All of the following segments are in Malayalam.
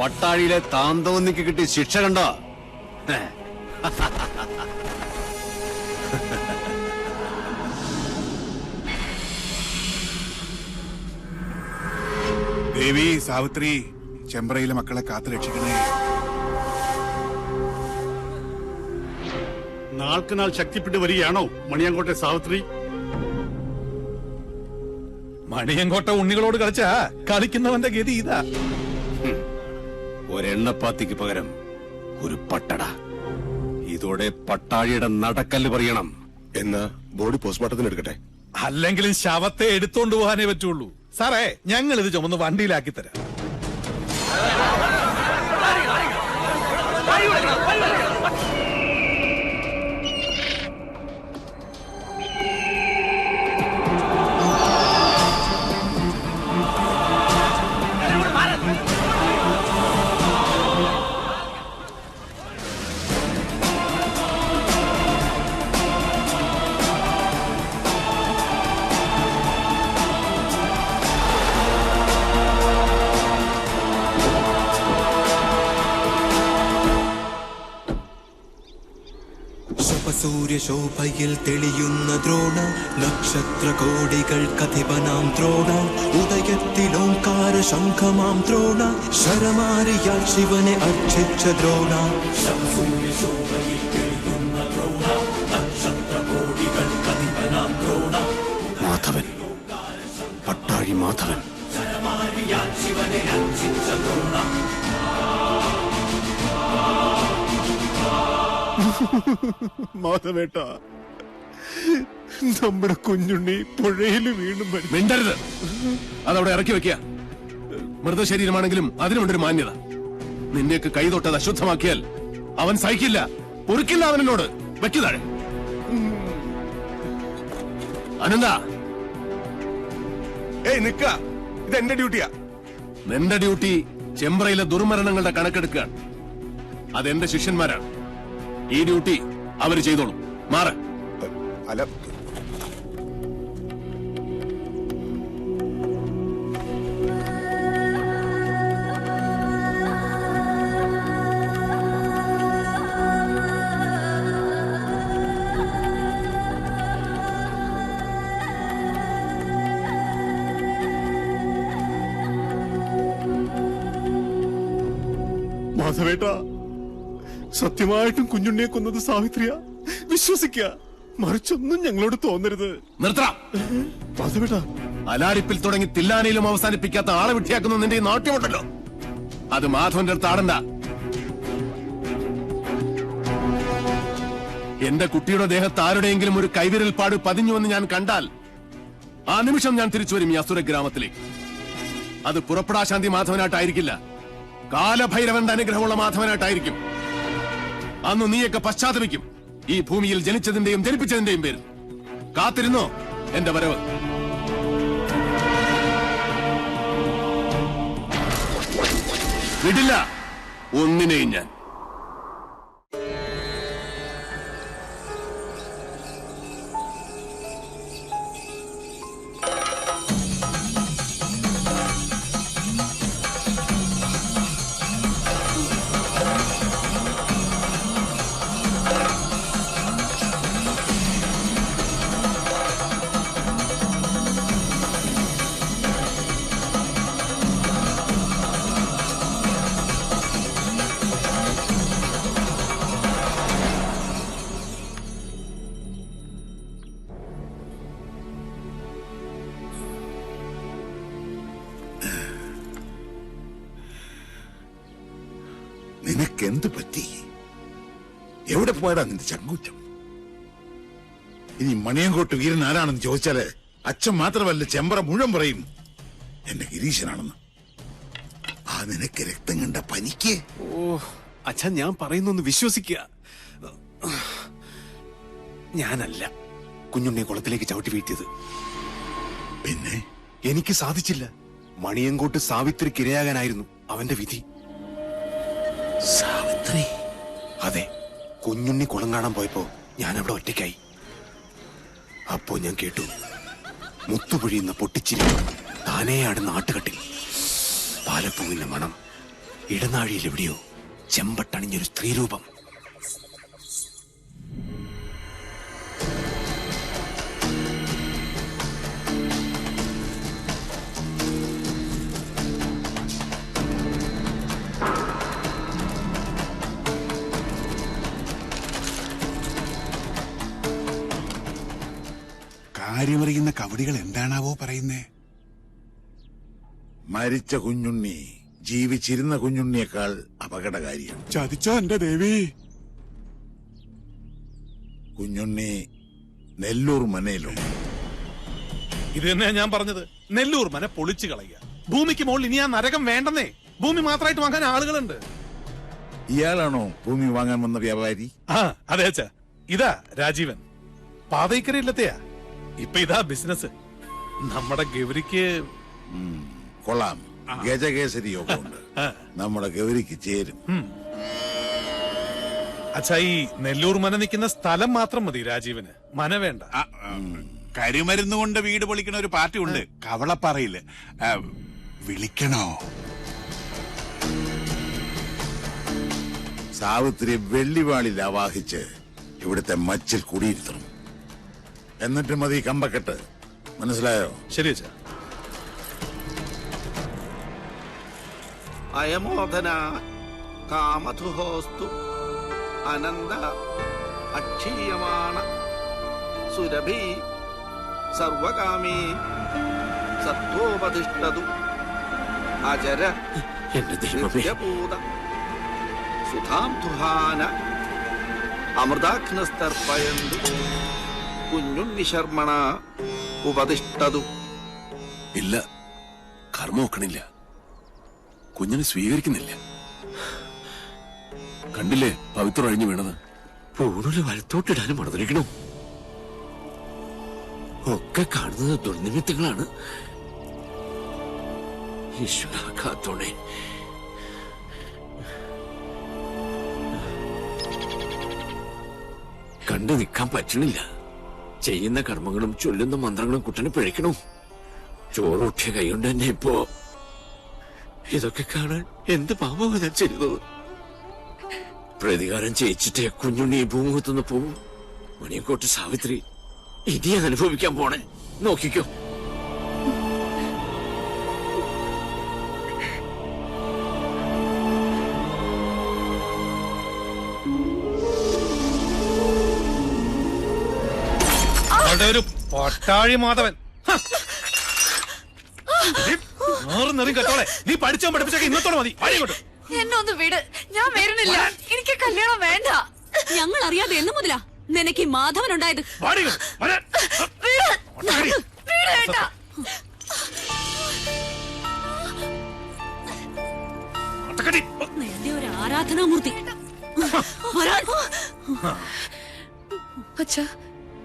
പട്ടാഴിയിലെ താന്തോന്നിക്ക് കിട്ടി ശിക്ഷ കണ്ട. ദേവി സാവിത്രി ചെമ്പ്രയിലെ മക്കളെ കാത്തു രക്ഷിക്കണേ. നാൾക്ക് നാൾ ശക്തിപ്പെട്ടു വരികയാണോ മണിയങ്കോട്ടെ സാവിത്രി? മണിയങ്കോട്ട ഉണ്ണികളോട് കളിച്ചാ കളിക്കുന്നവന്റെ ഗതി ഇതാ. ഒരെണ്ണപ്പാത്തിക്ക് പകരം ഒരു പട്ടട. ഇതോടെ പട്ടാഴിയുടെ നടക്കല്ല് പറയണം. എന്നാ ബോഡി പോസ്റ്റ്മോർട്ടത്തിന് എടുക്കട്ടെ. അല്ലെങ്കിൽ ശവത്തെ എടുത്തോണ്ട് പോകാനേ പറ്റുള്ളൂ. സാറേ ഞങ്ങൾ ഇത് ചുമന്ന് വണ്ടിയിലാക്കി തരാം. ശോഭയിൽ തെളിയുന്ന ദ്രോണ നക്ഷത്ര കോടികൾ കഥിപനാം ദ്രോണ ഉദയത്തിലോങ്കാര ശംഖമാം ദ്രോണ ശരമാരിയാൽ ശിവനെ അർച്ചിച്ച ദ്രോണ. മാധവൻ പട്ടാഴി മാധവൻ. മാധവേട്ട നമ്മുടെ കുഞ്ഞുണ്ണി പുഴയിൽ വീണ്ടും മരിച്ചു. മിണ്ടരുത്. അതവിടെ ഇറക്കി വെക്കുക. മൃതശരീരമാണെങ്കിലും അതിനുമുണ്ടൊരു മാന്യത. നിന്നെയൊക്കെ കൈ തൊട്ടത് അശുദ്ധമാക്കിയാൽ അവൻ സഹിക്കില്ല. പൊറുക്കില്ല അവനോട്. വെക്കുതാഴെ അനന്ത. ഏയ് നിക്ക. ഇത് എന്റെ ഡ്യൂട്ടിയാ. നിന്റെ ഡ്യൂട്ടി ചെമ്പ്രയിലെ ദുർമരണങ്ങളുടെ കണക്കെടുക്കുകയാണ്. അതെന്റെ ശിഷ്യന്മാരാണ്. ഈ ഡ്യൂട്ടി അവർ ചെയ്തോളും. മാറ്. അല്ല മാധവേട്ട സത്യമായിട്ടും കുഞ്ഞുണ്ണിയെ കൊന്നത് സാവിത്രിയ? വിശ്വസിക്ക. മറിച്ചൊന്നും ഞങ്ങളോട് തോന്നരുത്. നിർത്തണം. അലാരിപ്പിൽ തുടങ്ങി തില്ലാനയിലും അവസാനിപ്പിക്കാത്ത ആളെ വിട്ടിയാക്കുന്ന നിന്റെ ഈ നാട്യമുണ്ടല്ലോ. അത് മാധവന്റെ അടുത്ത് ആടണ്ട. എന്റെ കുട്ടിയുടെ ദേഹത്ത് ആരുടെയെങ്കിലും ഒരു കൈവിരൽ പാട് പതിഞ്ഞുവെന്ന് ഞാൻ കണ്ടാൽ ആ നിമിഷം ഞാൻ തിരിച്ചു വരും ഈ അസുര ഗ്രാമത്തിലേക്ക്. അത് പുറപ്പെടാശാന്തി മാധവനായിട്ടായിരിക്കില്ല. കാലഭൈരവന്റെ അനുഗ്രഹമുള്ള മാധവനായിട്ടായിരിക്കും. അന്ന് നീയൊക്കെ പശ്ചാത്തപിക്കും. ഈ ഭൂമിയിൽ ജനിച്ചതിന്റെയും ജനിപ്പിച്ചതിന്റെയും പേരിൽ കാത്തിരുന്നോ എന്റെ വരവ്? വിടില്ല. ഒന്നിനെയും ഞാൻ. നിനക്കെന്ത് പറ്റി? എവിടെ പോയടാ നിന്റെ ചങ്കൂറ്റം? ഇനി മണിയങ്കോട്ട് വീരൻ ആരാണെന്ന് ചോദിച്ചാൽ അച്ഛൻ മാത്രമല്ല ചെമ്പറ മുഴുവൻ പറയും എന്റെ ഗിരീശനാണെന്ന്. ആ നിനക്ക് രക്തം കണ്ട പനിക്ക്? ഓ അച്ഛൻ ഞാൻ പറയുന്നൊന്ന് വിശ്വസിക്കുക ഞാനല്ല കുഞ്ഞുണ്ണി കുളത്തിലേക്ക് ചവിട്ടി വീട്ടിയത് പിന്നെ? എനിക്ക് സാധിച്ചില്ല. മണിയങ്കോട്ട് സാവിത്രിക്ക് ഇരയാകാനായിരുന്നു അവന്റെ വിധി. സാവിത്രി. അതെ കുഞ്ഞുണ്ണി കുളം കാണാൻ പോയപ്പോ ഞാൻ അവിടെ ഒറ്റയ്ക്കായി. അപ്പോ ഞാൻ കേട്ടു മുത്തുപൊഴിയുന്ന പൊട്ടിച്ചിരി താനേ ആട് ആട്ടുകട്ടിൽ പാലപ്പൂവിന്റെ മണം ഇടനാഴിയിൽ എവിടെയോ ചെമ്പട്ടണിഞ്ഞൊരു സ്ത്രീരൂപം. കാര്യമറിയുന്ന കവടികൾ എന്താണാവോ പറയുന്നേ? മരിച്ച കുഞ്ഞുണ്ണി ജീവിച്ചിരുന്ന കുഞ്ഞുണ്ണിയേക്കാൾ അപകടകാരിയാണ്. ചതിച്ചോ എന്റെ ദേവി? കുഞ്ഞുണ്ണി നെല്ലൂർ മനയിലോ? ഇത് തന്നെയാ ഞാൻ പറഞ്ഞത്. നെല്ലൂർ മന പൊളിച്ചു കളയുക. ഭൂമിക്ക് മുകളിൽ ഇനി ആ നരകം വേണ്ടെന്നേ. ഭൂമി മാത്രമായിട്ട് വാങ്ങാൻ ആളുകളുണ്ട്. ഇയാളാണോ ഭൂമി വാങ്ങാൻ വന്ന വ്യാപാരി? ആ അതെ അച്ഛാ. ഇതാ രാജീവൻ. പാതയ്ക്കരയില്ലത്തെയാ ഇപ്പൊ ഇതാ ബിസിനസ് നമ്മുടെ ഗൗരിക്ക് കൊള്ളാം. ഗജകേസരി യോഗമുണ്ട്. നമ്മുടെ ഗൗരിക്ക് ചേരും. അച്ഛാ ഈ നെല്ലൂർ മന നിൽക്കുന്ന സ്ഥലം മാത്രം മതി രാജീവന്. മന വേണ്ട. കരിമരുന്ന് കൊണ്ട് വീട് പൊളിക്കണ ഒരു പാർട്ടി ഉണ്ട്. കവളപ്പാറയിൽ വിളിക്കണോ? സാവിത്രി വെള്ളിവാളിൽ ആവാഹിച്ച് ഇവിടുത്തെ മച്ചിൽ കുടിയിരുത്തണം. എന്നിട്ട് മതി കമ്പക്കെട്ട്. മനസ്സിലായോ? ശരി അച്ഛാ. അയമോദന കാമധുഹോസ്തു അനന്ത അക്ഷീയമാണ സുരഭി സർവകാമീ സത്വോപതിഷ്ഠതു അജര നിത്യപൂത സുധാം തുഹാന അമൃതാഗ്നസ്തർപ്പയന്തു. കുഞ്ഞുണ്ണി ശർമ്മണ ഉപതിഷ്ഠതു. ഇല്ല കർമ്മ ഒക്കണില്ല. കുഞ്ഞിനെ സ്വീകരിക്കുന്നില്ല. കണ്ടില്ലേ പവിത്ര അഴിഞ്ഞു വീണത്? പൂണൂൽ വലത്തോട്ടിടാനും മണതിരിക്കണം ഒക്കെ കാണുന്നത് ദുർനിമിത്തങ്ങളാണ്. ഈശ്വര കാത്തോണേ. കണ്ടു നിൽക്കാൻ പറ്റണില്ല. ചെയ്യുന്ന കർമ്മങ്ങളും ചൊല്ലുന്ന മന്ത്രങ്ങളും കുട്ടനെ പിഴയ്ക്കണു? ചോറൂട്ടിയ കൈകൊണ്ട് തന്നെ ഇപ്പോ ഇതൊക്കെ കാണാൻ എന്ത് പാപമാണ് ഞാൻ ചെയ്തത് പ്രതികാരം ചെയ്യിച്ചിട്ടേ കുഞ്ഞുണ്ണി ഭൂമുഖത്തുനിന്ന് പോവും. മണിയക്കോട്ട് സാവിത്രി ഇനി അനുഭവിക്കാൻ പോണേ. നോക്കിക്കോ. പട്ടാഴി മാധവൻ. ഹ. നീ കേട്ടോളെ. പഠിച്ചോ പഠിപ്പിച്ചൊക്കെ ഇന്നത്തോടെ മതി. എന്നെ ഒന്ന് വിട്. ഞാൻ വരുന്നില്ല. എനിക്ക് കല്യാണം വേണ്ട. ഞങ്ങൾ അറിയാതെ എന്ന് മുതലാ നിനക്ക് ഈ മാധവൻ ഉണ്ടായത്. നിന്റെ ഒരു ആരാധനാമൂർത്തി. അച്ഛാ.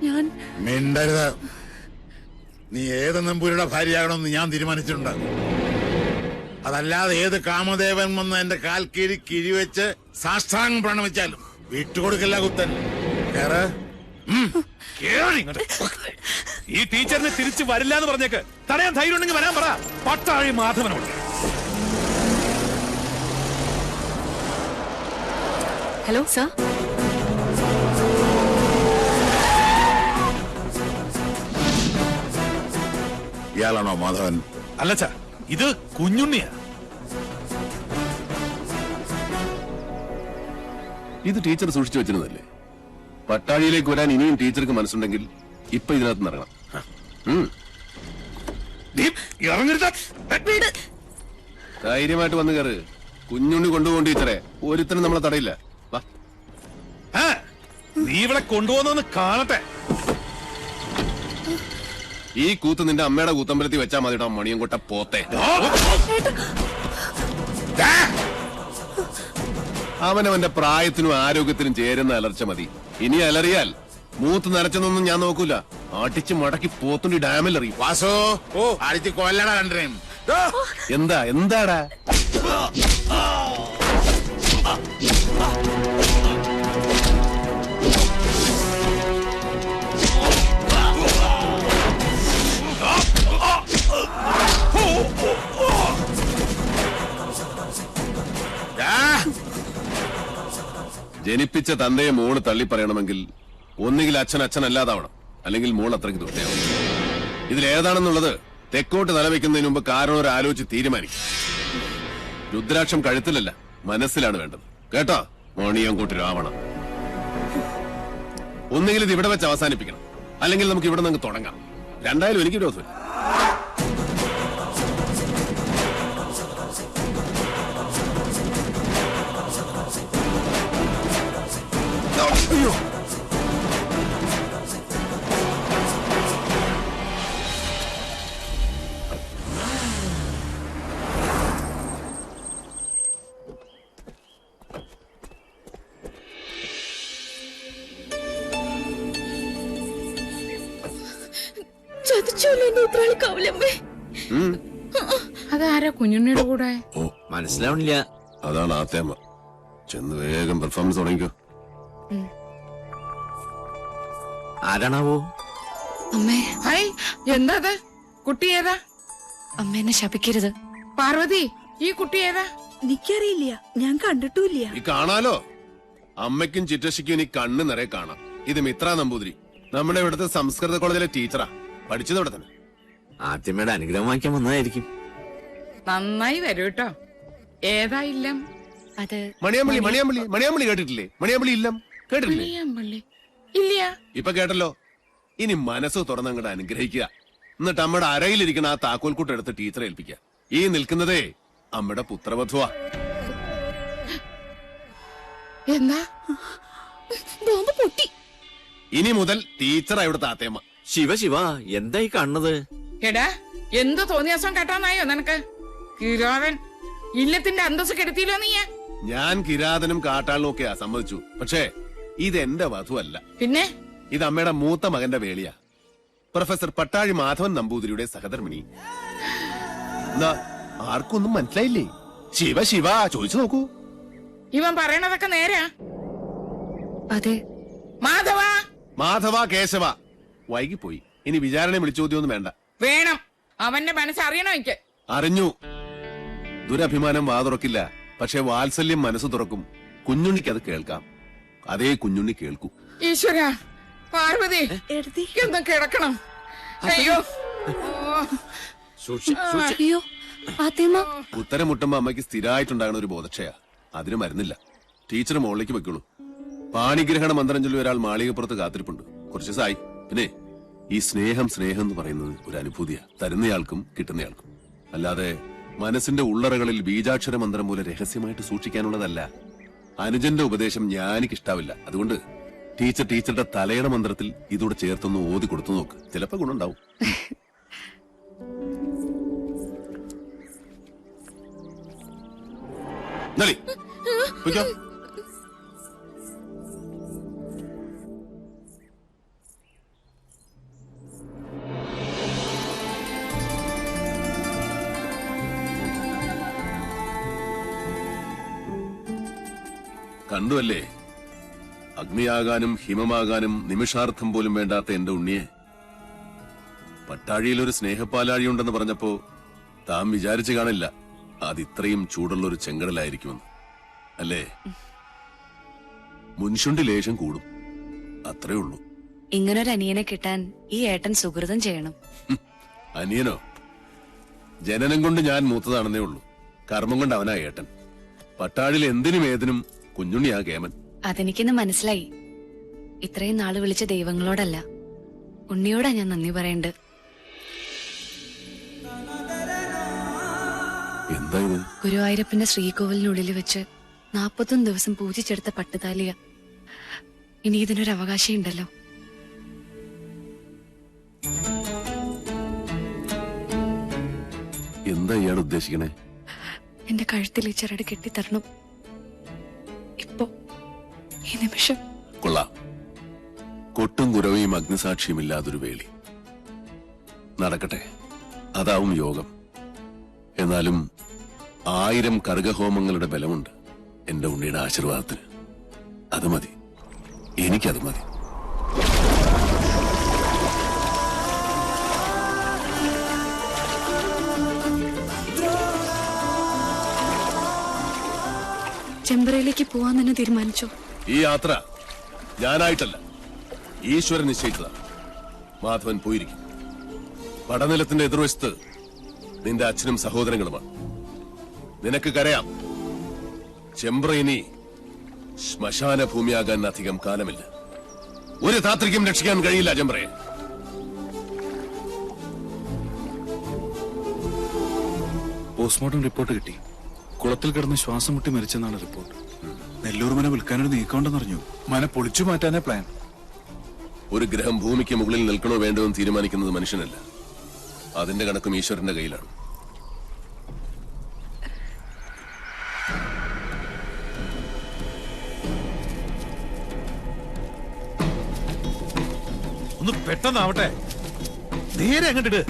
ഞാൻ മിണ്ടരുത്. നീ ഏത് നമ്പൂരിയുടെ ഭാര്യയാകണമെന്ന് ഞാൻ തീരുമാനിച്ചിട്ടുണ്ട്. അതല്ലാതെ ഏത് കാമദേവൻ വന്ന് എന്റെ കാൽ കീഴി കിഴിവെച്ച് സാഷ്ടാംഗം പ്രണമിച്ചാലും വിട്ടുകൊടുക്കില്ല കുത്തൻ. കേറ്. കേറി ഇങ്ങോട്ട്. ഈ ടീച്ചറിന് തിരിച്ചു വരില്ല എന്ന് പറഞ്ഞേക്ക്. തടയാൻ ധൈര്യം ഉണ്ടെങ്കിൽ വരാൻ പറ. പട്ടാഴി മാധവനോട്. Hello sir. ഇയാളാണോ മാധവൻ? അല്ലച്ചാ ഇത് കുഞ്ഞുണ്ണിയാ. ഇത് ടീച്ചർ സൂക്ഷിച്ചു വെച്ചിരുന്നല്ലേ പട്ടാഴിയിലേക്ക് വരാൻ ഇനിയും ടീച്ചർക്ക് മനസ്സുണ്ടെങ്കിൽ ഇപ്പൊ ഇതിനകത്ത് നിറങ്ങണം ധൈര്യമായിട്ട് വന്നു കയറ്. കുഞ്ഞുണ്ണി കൊണ്ടുപോകും ടീച്ചറെ. ഒരുത്തനും നമ്മളെ തടയില്ല. വാ. ആ, നീ ഇവിടെ കൊണ്ടുപോകുന്ന കാണട്ടെ. ഈ കൂത്ത് നിന്റെ അമ്മയുടെ കൂത്തമ്പലത്തിൽ വെച്ചാ മതിട്ടോ മണിയൻകുട്ട പോത്തെ. അവനവന്റെ പ്രായത്തിനും ആരോഗ്യത്തിനും ചേരുന്ന അലർച്ച മതി. ഇനി അലറിയാൽ മൂത്ത് നരച്ചെന്നൊന്നും ഞാൻ നോക്കൂല. അടിച്ച് മടക്കി പോത്തുണ്ടി ഡാമിൽ എറിയും. വാസു ഓ. അടിച്ച് കൊല്ലടാ രണ്ടിനെയും എന്താ എന്താടാ? ജനിപ്പിച്ച തന്തയെ മോൾ തള്ളി പറയണമെങ്കിൽ ഒന്നുകിൽ അച്ഛൻ അച്ഛനല്ലാതാവണം. അല്ലെങ്കിൽ മോൾ അത്രയ്ക്ക് ദുഷ്ടയാവും ഇതിലേതാണെന്നുള്ളത് തെക്കോട്ട് തലവെക്കുന്നതിന് മുമ്പ് കാരണം ഒരു ആലോചിച്ച് തീരുമാനിക്കും. രുദ്രാക്ഷം കഴുത്തിലല്ല മനസ്സിലാണ് വേണ്ടത്. കേട്ടോ? മോണിയങ്കോട്ട് രാവണം. ഒന്നുകിൽ ഇത് ഇവിടെ വെച്ച് അവസാനിപ്പിക്കണം. അല്ലെങ്കിൽ നമുക്ക് ഇവിടെ നിന്ന് തുടങ്ങാം. രണ്ടായാലും എനിക്ക് വിരോധമില്ല. അയ്യോ. അതാരാ കുഞ്ഞുണ്ണിയുടെ കൂടെ? ഓ മനസ്സിലാവണില്ല. അതാണ് ആത്തേമ്മ ചെന്ന് വേഗം പെർഫോമൻസ് തുടങ്ങിക്കോ. ആരാണാവോ? അമ്മേ. ഹൈ എന്താ അത് കുട്ടി ഏതാ? അമ്മേനെ എന്നെ ശപിക്കരുത്. പാർവതി ഈ കുട്ടി ഏതാ? എനിക്കറിയില്ല. ഞാൻ കണ്ടിട്ടില്ല ഈ കാണാലോ? അമ്മയ്ക്കും ചിറ്റശിക്കും ഇനി കണ്ണ് നിറയെ കാണാം. ഇത് മിത്ര നമ്പൂതിരി. നമ്മുടെ ഇവിടുത്തെ സംസ്കൃത കോളേജിലെ ടീച്ചറാ. പഠിച്ചത് ഇവിടെ തന്നെ. ആദ്യമേടെ അനുഗ്രഹം വാങ്ങിക്കാൻ വന്നതായിരിക്കും. നന്നായി വരൂ കേട്ടോ ഏതാ ഇല്ലം? അത് മണിയാമ്പള്ളി മണിയാമ്പള്ളി മണിയാമ്പള്ളി കേട്ടിട്ടില്ലേ? മണിയാമ്പള്ളി ഇല്ലം കേട്ടിട്ടില്ലേ? മണിയമ്പള്ളി ഇല്ല. ഇപ്പൊ കേട്ടല്ലോ. ഇനി മനസ്സ് തുറന്നങ്ങോട്ട് അനുഗ്രഹിക്കുക. എന്നിട്ട് അമ്മയുടെ അരയിലിരിക്കുന്ന ആ താക്കോൽക്കൂട്ട് എടുത്ത് ടീച്ചറെ ഏൽപ്പിക്കുക. ഈ നിൽക്കുന്നതേ അമ്മയുടെ പുത്രവധുവ. എന്താ ബോംബ് പൊട്ടി. ഇനി മുതൽ ടീച്ചറാ ഇവിടുത്തെ ആത്തേമ്മ ശിവ ശിവ എന്തായി കാണുന്നത്? എടാ എന്ത് തോന്നിയാസം കേട്ടാന്നായോ നിനക്ക്? കിരോവൻ ഇല്ലത്തിന്റെ അന്തസ് കെടുത്തിയില്ലോ നീ ഞാൻ കിരാതനും കാട്ടാളിനും ഒക്കെയാ സമ്മതിച്ചു. പക്ഷേ ഇത് എന്റെ വധുവല്ല. പിന്നെ? ഇത് അമ്മയുടെ മൂത്ത മകന്റെ വേളിയാ പ്രൊഫസർ പട്ടാഴി മാധവൻ നമ്പൂതിരിയുടെ സഹധർമ്മിണി. ആർക്കൊന്നും മനസ്സിലായില്ലേ? ശിവ ശിവ ചോദിച്ചു നോക്കൂ. ഇവൻ പറയണതൊക്കെ നേരാ. അതെ. മാധവ! മാധവ കേശവ. വൈകിപ്പോയി. ഇനി വിചാരണ വിളിച്ചോദ്യൊന്നും വേണ്ട. വേണം. അവന്റെ മനസ്സ് അറിയണോ എനിക്ക്? അറിഞ്ഞു. ദുരഭിമാനം വാതുറക്കില്ല. പക്ഷെ വാത്സല്യം മനസ്സ് തുറക്കും. കുഞ്ഞുണ്ണിക്കത് അത് കേൾക്കാം. അതേ കുഞ്ഞുണ്ണി കേൾക്കൂ. ഈശ്വര പാർവതി എന്താ കിടക്കണം. അയ്യോ. അയ്യോ. ഉത്തരം മുട്ടുമ്പോ അമ്മയ്ക്ക് സ്ഥിരമായിട്ടുണ്ടാകുന്ന ഒരു ബോധക്ഷയാ. അതിന് മരുന്നില്ല. ടീച്ചർ മുകളിലേക്ക് വെക്കുള്ളൂ പാണിഗ്രഹണ മന്ത്രം ചൊല്ലി ഒരാൾ മാളികപ്പുറത്ത് കാത്തിരിപ്പുണ്ട്. കുറച്ച് ദിവസമായി പിന്നെ ഈ സ്നേഹം സ്നേഹം എന്ന് പറയുന്നത് ഒരു അനുഭൂതിയാ. തരുന്നയാൾക്കും കിട്ടുന്നയാൾക്കും. അല്ലാതെ മനസ്സിന്റെ ഉള്ളറകളിൽ ബീജാക്ഷര മന്ത്രം പോലെ രഹസ്യമായിട്ട് സൂക്ഷിക്കാനുള്ളതല്ല. അനുജന്റെ ഉപദേശം ഞാനിക്ക് ഇഷ്ടാവില്ല അതുകൊണ്ട് ടീച്ചർ ടീച്ചറുടെ തലയുടെ മന്ത്രത്തിൽ ഇതൂടെ ചേർത്തൊന്ന് ഓതി കൊടുത്തു നോക്ക്. ചിലപ്പോ ഗുണുണ്ടാവും നളി കണ്ടുവല്ലേ? അഗ്നിയാകാനും ഹിമമാകാനും നിമിഷാർത്ഥം പോലും വേണ്ടാത്ത എന്റെ ഉണ്ണിയെ. പട്ടാഴിയിൽ ഒരു സ്നേഹപ്പാലാഴിയുണ്ടെന്ന് പറഞ്ഞപ്പോ താൻ വിചാരിച്ചു കാണില്ല അത് ഇത്രയും ചൂടുള്ള ഒരു ചെങ്കടലായിരിക്കുമെന്ന്. അല്ലേ? മുൻഷുണ്ടി ലേശം കൂടും. അത്രേ ഉള്ളൂ. ഇങ്ങനൊരു അനിയനെ കിട്ടാൻ ഈ ഏട്ടൻ സുഹൃതം ചെയ്യണം. അനിയനോ? ജനനം കൊണ്ട് ഞാൻ മൂത്തതാണെന്നേ ഉള്ളൂ. കർമ്മം കൊണ്ട് അവനാ ഏട്ടൻ. പട്ടാഴിൽ എന്തിനും ഏതിനും കുഞ്ഞുണ്ണിയാ കേമൻ അതെനിക്കിന്ന് മനസ്സിലായി. ഇത്രയും നാൾ വിളിച്ച ദൈവങ്ങളോടല്ല. ഉണ്ണിയോടാ ഞാൻ നന്ദി പറയണ്ട് എന്താ ഇത്? ഗുരുവായൂരപ്പന്റെ ശ്രീകോവിലിനുള്ളിൽ വെച്ച് നാപ്പത്തൊന്ന് ദിവസം പൂജിച്ചെടുത്ത പട്ടുതാലിയ ഇനി ഇതിനൊരു അവകാശമുണ്ടല്ലോ എന്താ ഇയാൾ ഉദ്ദേശിക്കണേ? എന്റെ കഴുത്തിൽ ഈ ചരട് കെട്ടിത്തരണം. നിമിഷം. കൊള്ളാം. കൊട്ടും കുരവയും അഗ്നിസാക്ഷിയുമില്ലാതൊരു വേളി. നടക്കട്ടെ. അതാവും യോഗം. എന്നാലും ആയിരം കർഗഹോമങ്ങളുടെ ബലമുണ്ട് എന്റെ ഉണ്ണിയുടെ ആശീർവാദത്തിന്. അത് മതി. എനിക്കത് മതി. ചെമ്പറയിലേക്ക് പോവാൻ തന്നെ തീരുമാനിച്ചോ? ഈ യാത്ര ഞാനായിട്ടല്ല. ഈശ്വരൻ നിശ്ചയിച്ചതാണ് മാധവൻ പോയിരിക്കും. പടനിലത്തിന്റെ എതിർവശത്ത് നിന്റെ അച്ഛനും സഹോദരങ്ങളുമാണ്. നിനക്ക് കരയാം. ചെമ്പ്ര ഇനി ശ്മശാന ഭൂമിയാകാൻ അധികം കാലമില്ല. ഒരു താത്രിക്കും രക്ഷിക്കാൻ കഴിയില്ല ചെമ്പ്രയെ പോസ്റ്റ്മോർട്ടം റിപ്പോർട്ട് കിട്ടി. കുളത്തിൽ കിടന്ന് ശ്വാസം മുട്ടി മരിച്ചെന്നാണ് റിപ്പോർട്ട്. നെല്ലൂർ മന വിൽക്കാനൊരു നീക്കമുണ്ടെന്നറിഞ്ഞു മന പൊളിച്ചു മാറ്റാനേ പ്ലാൻ ഒരു ഗ്രഹം ഭൂമിക്ക് മുകളിൽ നിൽക്കണോ വേണ്ടോ എന്ന് തീരുമാനിക്കുന്നത് മനുഷ്യനല്ല. അതിന്റെ കണക്കും ഈശ്വരന്റെ കയ്യിലാണ്. ഒന്ന് പെട്ടെന്നാവട്ടെ. നേരെ അങ്ങോട്ടിട്.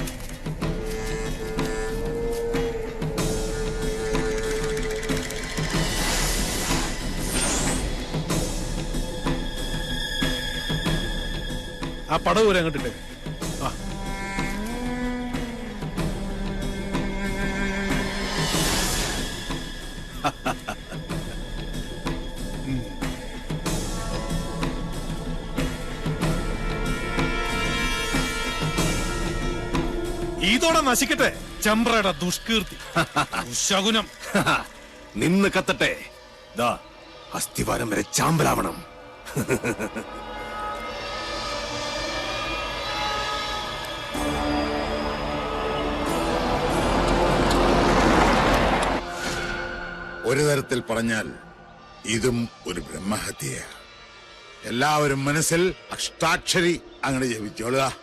ആ പടവ് വരെ അങ്ങോട്ടില്ലേ? ഇതോടെ നശിക്കട്ടെ ചമ്പ്രയുടെ ദുഷ്കീർത്തി. ശകുനം നിന്ന് കത്തട്ടെ. ദാ അസ്ഥിവാരം വരെ ചാമ്പലാവണം. ഒരു തരത്തിൽ പറഞ്ഞാൽ ഇതും ഒരു ബ്രഹ്മഹത്യയാണ്. എല്ലാവരും മനസ്സിൽ അഷ്ടാക്ഷരി അങ്ങനെ ജപിച്ചോളുക.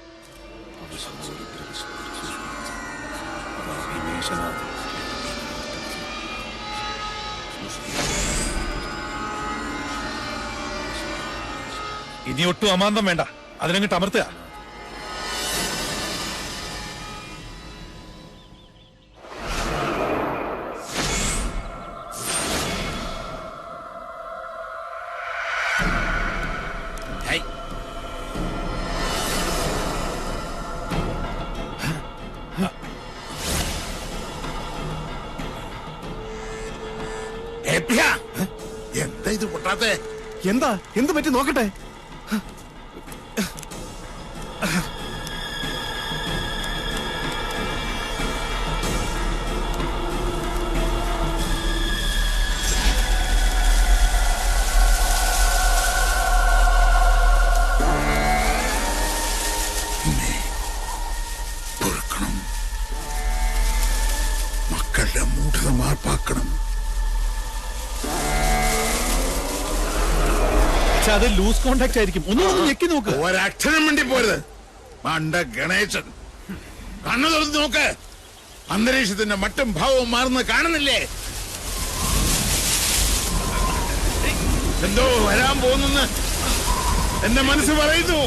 ഇനി ഒട്ടും അമാന്തം വേണ്ട. അതിനങ്ങിട്ട് അമർത്തുക നോക്കട്ടെ പക്ഷെ അത് ലൂസ് കോണ്ടാക്ട് ആയിരിക്കും. ഒന്നും ഞെക്കി നോക്ക്. ഒരക്ഷരം വേണ്ടി പോരുത്. മണ്ട ഗണേശൻ. കണ്ണു തുറന്ന് നോക്ക്. അന്തരീക്ഷത്തിന്റെ മട്ടും ഭാവവും മാറുന്ന കാണുന്നില്ലേ? എന്തോ വരാൻ പോകുന്നെന്ന് എന്റെ മനസ്സ് പറയുന്നു.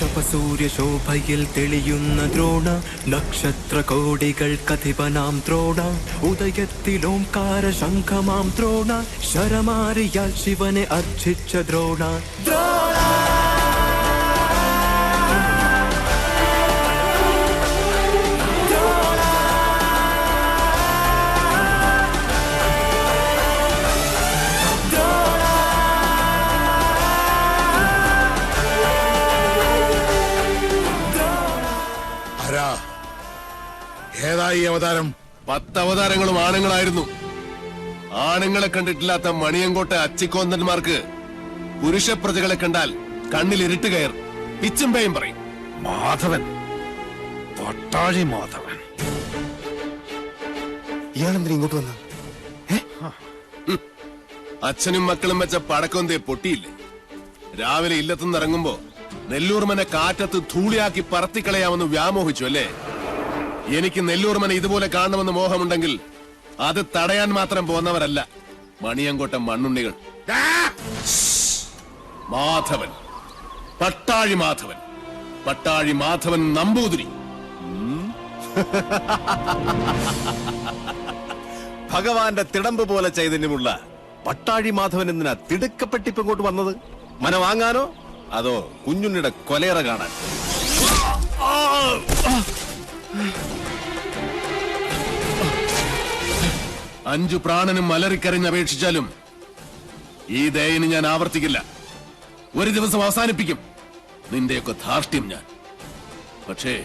ശപസൂര്യശോഭയിൽ തെളിയുന്ന ദ്രോണ. നക്ഷത്ര കോടികൾ കഥിപനാം ദ്രോണ. ഉദയത്തിലോംകാര ശംഖമാം ദ്രോണ. ശരമാരിയാൽ ശിവനെ അർച്ചിച്ച ദ്രോണ. ദ്രോണ ഈ അവതാരം. പത്ത് അവതാരങ്ങളും ആണുങ്ങളായിരുന്നു. ആണുങ്ങളെ കണ്ടിട്ടില്ലാത്ത മണിയങ്കോട്ടെ അച്ചിക്കോന്തന്മാർക്ക് പുരുഷ പ്രജകളെ കണ്ടാൽ കണ്ണിൽ ഇരുട്ട് കയർ. പിച്ചും പേയും പറയും. മാധവൻ. പട്ടാഴി മാധവൻ. ഇയാളെന്തിനാ ഇങ്ങോട്ട് വന്ന അച്ഛനും മക്കളും വെച്ച പടക്കൊന്തേ പൊട്ടിയില്ലേ? രാവിലെ ഇല്ലത്തുനിന്ന് ഇറങ്ങുമ്പോ നെല്ലൂർമനെ കാറ്റത്ത് ധൂളിയാക്കി പറത്തിക്കളയാമെന്ന് വ്യാമോഹിച്ചു അല്ലേ? എനിക്ക് നെല്ലൂർമനെ ഇതുപോലെ കാണണമെന്ന് മോഹമുണ്ടെങ്കിൽ അത് തടയാൻ മാത്രം പോന്നവരല്ല മണിയങ്കോട്ട മണ്ണുണ്ണികൾ. മാധവൻ. പട്ടാഴി മാധവൻ. പട്ടാഴി മാധവൻ നമ്പൂതിരി. ഭഗവാന്റെ തിടമ്പ് പോലെ ചൈതന്യമുള്ള പട്ടാഴി മാധവൻ എന്തിനാ തിടുക്കപ്പെട്ടിപ്പ് ഇങ്ങോട്ട് വന്നത്? മന വാങ്ങാനോ? അതോ കുഞ്ഞുണ്ണിയുടെ കൊലേറ കാണാൻ? അഞ്ചു പ്രാണനും അലറിക്കരഞ്ഞ് അപേക്ഷിച്ചാലും ഈ ദയന് ഞാൻ ആവർത്തിക്കില്ല. ഒരു ദിവസം അവസാനിപ്പിക്കും. നിന്റെയൊക്കെ ധാർഷ്ട്യം ഞാൻ. പക്ഷേ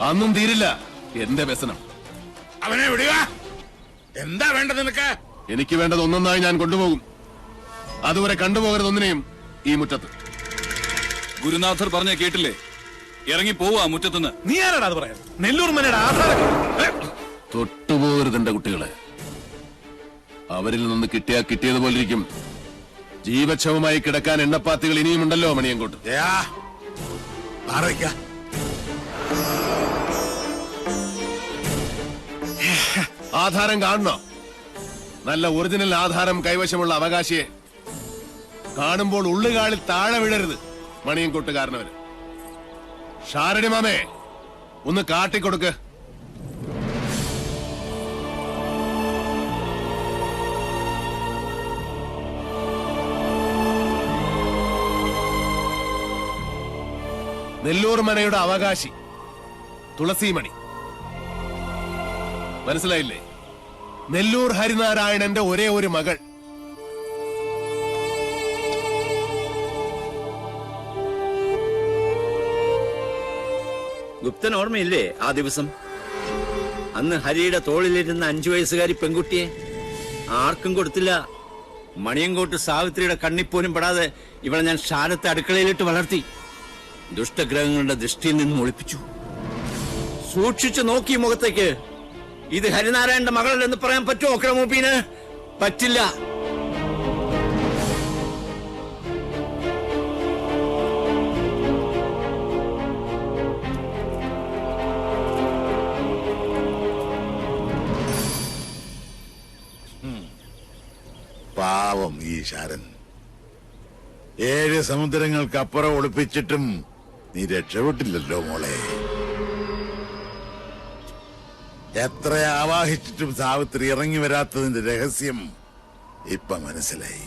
അന്നും തീരില്ല എന്റെ വ്യസനം. അവനെ വിടുക. എന്താ വേണ്ടത് നിനക്ക്? എനിക്ക് വേണ്ടത് ഒന്നൊന്നായി ഞാൻ കൊണ്ടുപോകും. അതുവരെ കണ്ടുപോകരുത് ഒന്നിനെയും ഈ മുറ്റത്ത്. ഗുരുനാഥർ പറഞ്ഞ കേട്ടില്ലേ? ഇറങ്ങി പോവാ മുറ്റത്തുനിന്ന്. നീ ആരാടാ അത് പറയാം നെല്ലൂർ മനയുടെ ആധാരം തൊട്ടുപോകരുതെന്റെ കുട്ടികളെ. അവരിൽ നിന്ന് കിട്ടിയാ കിട്ടിയതുപോലെ ഇരിക്കും ജീവച്ഛവമായി കിടക്കാൻ എണ്ണപ്പാത്തികൾ ഇനിയുമുണ്ടല്ലോ മണിയങ്കോട്ട്. ആധാരം കാണണോ? നല്ല ഒറിജിനൽ ആധാരം കൈവശമുള്ള അവകാശിയെ. കാണുമ്പോൾ ഉള്ളുകാളിൽ താഴെ വിടരുത് മണിയൻകൊട്ടുകാരനവര് ഷാരടി മാമേ ഒന്ന് കാട്ടിക്കൊടുക്ക്. നെല്ലൂർ മനയുടെ അവകാശി തുളസിമണി. മനസ്സിലായില്ലേ? നെല്ലൂർ ഹരിനാരായണന്റെ ഒരേ ഒരു മകൾ. ഗുപ്തൻ ഓർമ്മയില്ലേ ആ ദിവസം? അന്ന് ഹരിയുടെ തോളിലിരുന്ന അഞ്ചു വയസ്സുകാരി പെൺകുട്ടിയെ ആർക്കും കൊടുത്തില്ല. മണിയങ്കോട്ട് സാവിത്രിയുടെ കണ്ണിപ്പോലും പെടാതെ ഇവളെ ഞാൻ ക്ഷാരത്തെ അടുക്കളയിലിട്ട് വളർത്തി. ദുഷ്ടഗ്രഹങ്ങളുടെ ദൃഷ്ടിയിൽ നിന്നും ഒളിപ്പിച്ചു. സൂക്ഷിച്ചു നോക്കി മുഖത്തേക്ക്. ഇത് ഹരിനാരായണന്റെ മകളല്ലെന്ന് പറയാൻ പറ്റുമോ ക്രമൂപ്പീന് പറ്റില്ല. ശാരൻ. ഏഴ് സമുദ്രങ്ങൾക്കപ്പുറം ഒളിപ്പിച്ചിട്ടും നീ രക്ഷപ്പെട്ടില്ലല്ലോ മോളെ. എത്ര ആവാഹിച്ചിട്ടും സാവിത്രി ഇറങ്ങി വരാത്തതിന്റെ രഹസ്യം ഇപ്പൊ മനസ്സിലായി.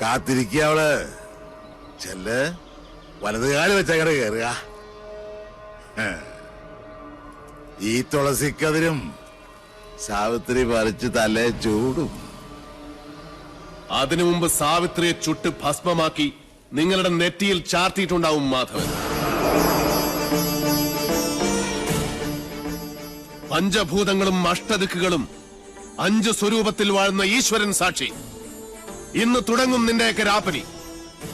കാത്തിരിക്കുക അവൾ. ചെല്ല്. വലതുകാൽ വെച്ചങ്ങടെ കയറുക ഈ തുളസിക്കതിരും സാവിത്രി പറിച്ച് തലേ ചൂടും. അതിനു മുമ്പ് സാവിത്രിയെ ചുട്ട് ഭസ്മമാക്കി നിങ്ങളുടെ നെറ്റിയിൽ ചാർത്തിയിട്ടുണ്ടാവും മാധവൻ. പഞ്ചഭൂതങ്ങളും അഷ്ടദിക്കുകളും അഞ്ച് സ്വരൂപത്തിൽ വാഴുന്ന ഈശ്വരൻ സാക്ഷി. ഇന്ന് തുടങ്ങും നിന്റെയൊക്കെ രാപ്പനി.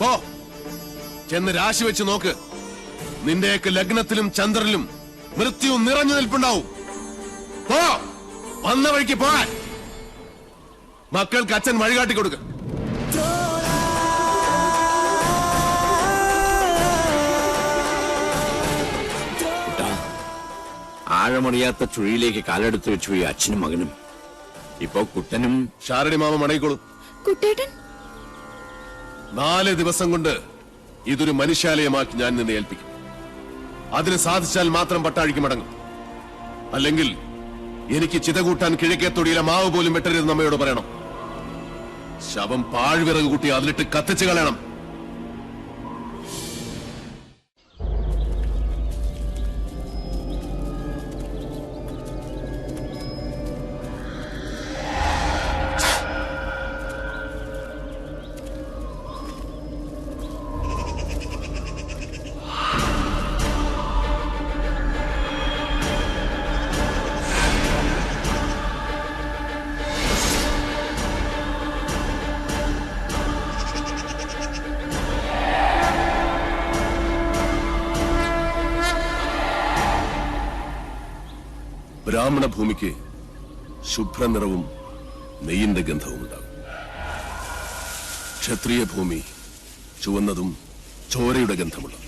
പോ. ചെന്ന് രാശി വെച്ച് നോക്ക്. നിന്റെയൊക്കെ ലഗ്നത്തിലും ചന്ദ്രനിലും മൃത്യു നിറഞ്ഞു നിൽപ്പുണ്ടാവും. പോ. വന്ന വഴിക്ക് പോകാൻ. മക്കൾക്ക് അച്ഛൻ വഴികാട്ടി കൊടുക്ക. ആഴമറിയാത്ത ചുഴിയിലേക്ക് കാലെടുത്ത് വെച്ചു ഈ അച്ഛനും മകനും. ഇപ്പൊ കുട്ടനും ഷാരടി മാമ മടങ്ങിക്കോളൂ. കുട്ടേട്ടൻ? നാല് ദിവസം കൊണ്ട് ഇതൊരു മനുഷ്യാലയമാക്കി ഞാൻ നിന്നെ ഏൽപ്പിക്കും. അതിന് സാധിച്ചാൽ മാത്രം പട്ടാഴിക്ക് മടങ്ങും. അല്ലെങ്കിൽ എനിക്ക് ചിത കൂട്ടാൻ കിഴക്കേ തൊടിയിലെ മാവ് പോലും വെട്ടരുതെന്ന് നമ്മയോട് പറയണം. ശവം പാഴ്വിറക് കൂട്ടി അതിലിട്ട് കത്തിച്ചു കളയണം. ബ്രാഹ്മണ ഭൂമിക്ക് ശുഭ്രനിറവും നെയ്യിന്റെ ഗന്ധവും ഉണ്ടാകും. ക്ഷത്രിയ ഭൂമി ചുവന്നതും ചോരയുടെ ഗന്ധമുള്ളതും.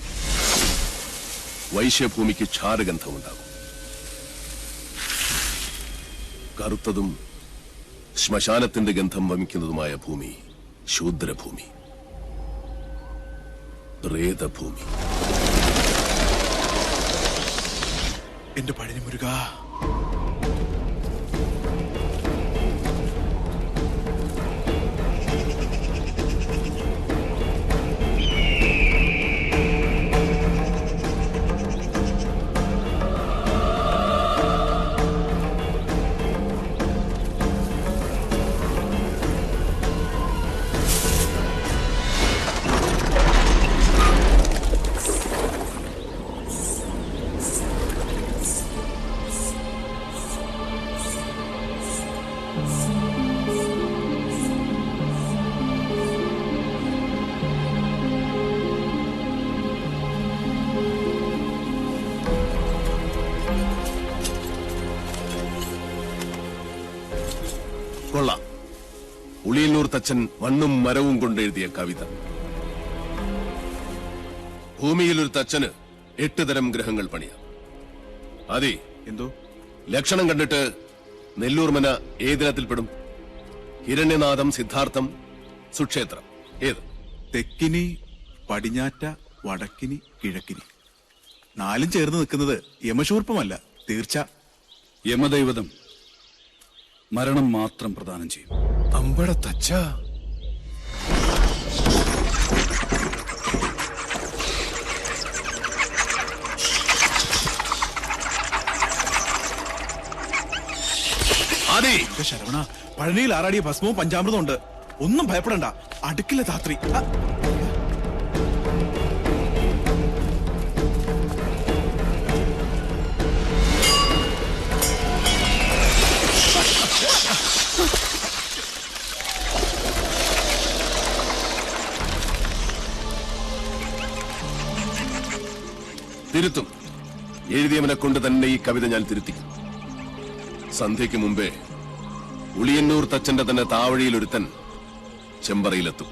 വൈശ്യഭൂമിക്ക് ക്ഷാരഗന്ധമുണ്ടാകും. കറുത്തതും ശ്മശാനത്തിന്റെ ഗന്ധം വമിക്കുന്നതുമായ ഭൂമി ശൂദ്രഭൂമി. പ്രേതഭൂമി. എന്റെ പഴനി മുരുക. തച്ചൻ മണ്ണും മരവും കൊണ്ട് എഴുതിയ കവിത. ഭൂമിയിൽ ഒരു തച്ചന് എട്ട് തരം ഗ്രഹങ്ങൾ പണിയാം. അതെ എന്തോ? ലക്ഷണം കണ്ടിട്ട് നെല്ലൂർമന ഏതിനത്തിൽപ്പെടും ഹിരണ്യനാഥം സിദ്ധാർത്ഥം സുക്ഷേത്രം. ഏത്? തെക്കിനി പടിഞ്ഞാറ്റ വടക്കിനി കിഴക്കിനി. നാലും ചേർന്ന് നിൽക്കുന്നത് യമശൂർപ്പമല്ല തീർച്ച. യമദൈവതം മരണം മാത്രം പ്രദാനം ചെയ്യും. അമ്പട ശരവണ. പഴനിയിൽ ആറാടിയ ഭസ്മവും പഞ്ചാമൃതവും ഉണ്ട്. ഒന്നും ഭയപ്പെടണ്ട. അടുക്കില്ല ധാത്രി. തിരുത്തും. എഴുതിയവനെ കൊണ്ട് തന്നെ ഈ കവിത ഞാൻ തിരുത്തി സന്ധ്യയ്ക്ക് മുമ്പേ ഉളിയന്നൂർ തച്ചന്റെ തന്നെ താവഴിയിലൊരുത്തൻ ചെമ്പറയിലെത്തും.